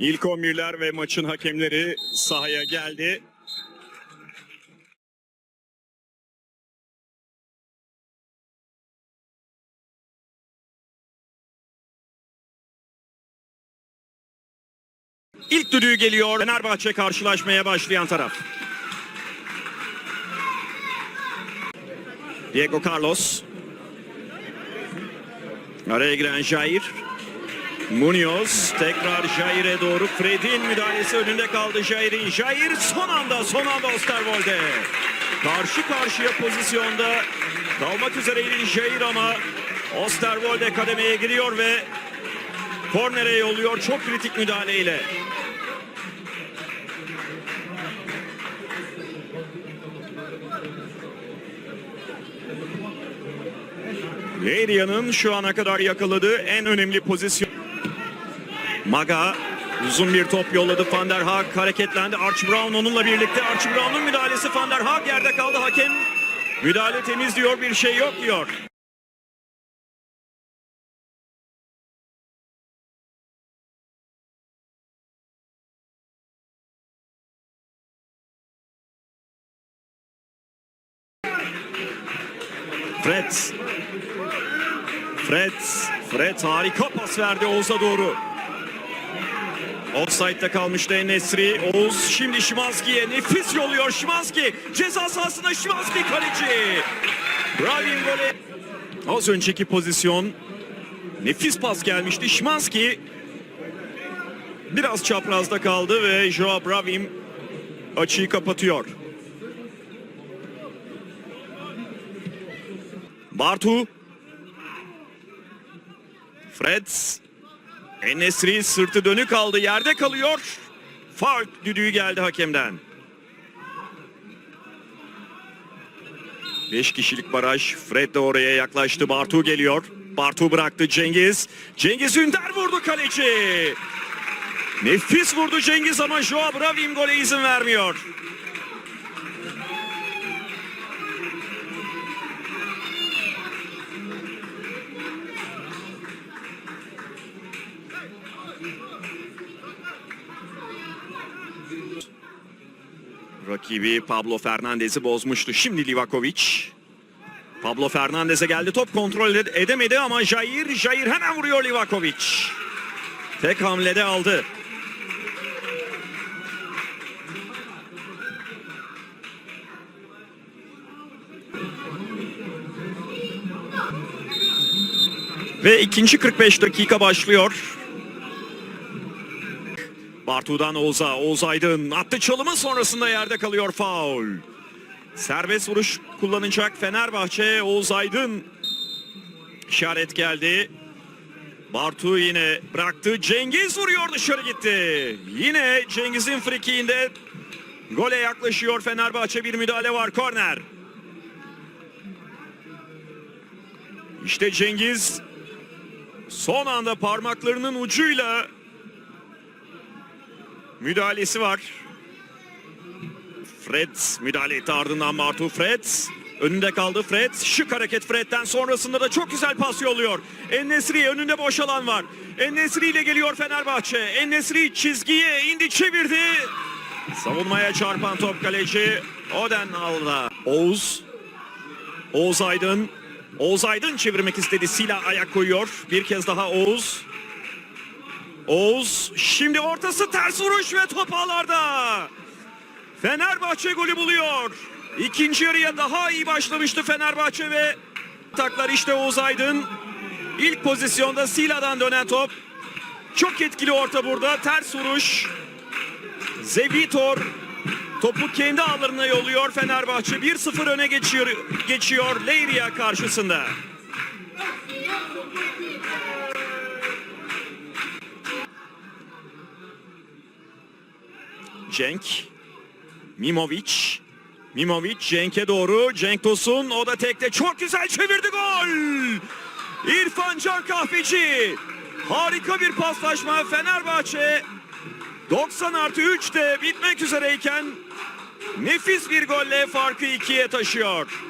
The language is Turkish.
İlk 11'ler ve maçın hakemleri sahaya geldi. İlk düdüğü geliyor. Fenerbahçe karşılaşmaya başlayan taraf. Diego Carlos. Araya giren Jair. Munoz tekrar Jair'e doğru Fred'in müdahalesi önünde kaldı Jair'in. Jair son anda son anda Osterwolde. Karşı karşıya pozisyonda kalmak üzereydi Jair ama Osterwolde kademeye giriyor ve kornere yolluyor çok kritik müdahaleyle. Leria'nın şu ana kadar yakaladığı en önemli pozisyon. Maga uzun bir top yolladı. Van der Haag hareketlendi. Archie Brown onunla birlikte. Archie Brown'un müdahalesi Van der Haag yerde kaldı. Hakem müdahale temiz diyor bir şey yok diyor. Fred. Fred. Fred harika pas verdi Oğuz'a doğru. Offside'da kalmıştı Enesri. Oğuz şimdi Şimanski'ye nefis yolluyor Şimanski. Ceza sahasında Şimanski kaleci. Bravin gole. Az önceki pozisyon. Nefis pas gelmişti. Şimanski biraz çaprazda kaldı ve Joao Bravim açıyı kapatıyor. Bartu. Fred. Enesri sırtı dönük kaldı. Yerde kalıyor. Faul düdüğü geldi hakemden. 5 kişilik baraj. Fred de oraya yaklaştı. Bartu geliyor. Bartu bıraktı Cengiz. Cengiz Ünder vurdu kaleci. Nefis vurdu Cengiz ama Joao Bravim gole izin vermiyor. Rakibi Pablo Fernandez'i bozmuştu. Şimdi Livakovic. Pablo Fernandez'e geldi. Top kontrol ed- edemedi ama Jair, Jair hemen vuruyor Livakovic. Tek hamlede aldı. Ve ikinci 45 dakika başlıyor. Bartu'dan Oğuz'a. Oğuz Aydın attı çalımı sonrasında yerde kalıyor faul. Serbest vuruş kullanacak Fenerbahçe. Oğuz Aydın işaret geldi. Bartu yine bıraktı. Cengiz vuruyor dışarı gitti. Yine Cengiz'in frikiğinde gole yaklaşıyor Fenerbahçe. Bir müdahale var. Korner. İşte Cengiz son anda parmaklarının ucuyla müdahalesi var. Fred müdahale etti ardından Martu Fred. Önünde kaldı Fred. Şık hareket Fred'den sonrasında da çok güzel pas yolluyor. Ennesri önünde boş alan var. Ennesri ile geliyor Fenerbahçe. Ennesri çizgiye indi çevirdi. Savunmaya çarpan top kaleci Oden aldı. Oğuz. Oğuz Aydın. Oğuz Aydın çevirmek istedi. Silah ayak koyuyor. Bir kez daha Oğuz. Oğuz şimdi ortası ters vuruş ve top ağlarda. Fenerbahçe golü buluyor. İkinci yarıya daha iyi başlamıştı Fenerbahçe ve taklar işte Oğuz Aydın. İlk pozisyonda Sila'dan dönen top. Çok etkili orta burada. Ters vuruş. Zevitor topu kendi ağlarına yolluyor Fenerbahçe. 1-0 öne geçiyor, geçiyor Leiria karşısında. Cenk. Mimovic. Mimovic Cenk'e doğru. Cenk Tosun o da tekte çok güzel çevirdi gol. İrfan Can Kahveci. Harika bir paslaşma Fenerbahçe. 90 artı 3'te bitmek üzereyken nefis bir golle farkı ikiye taşıyor.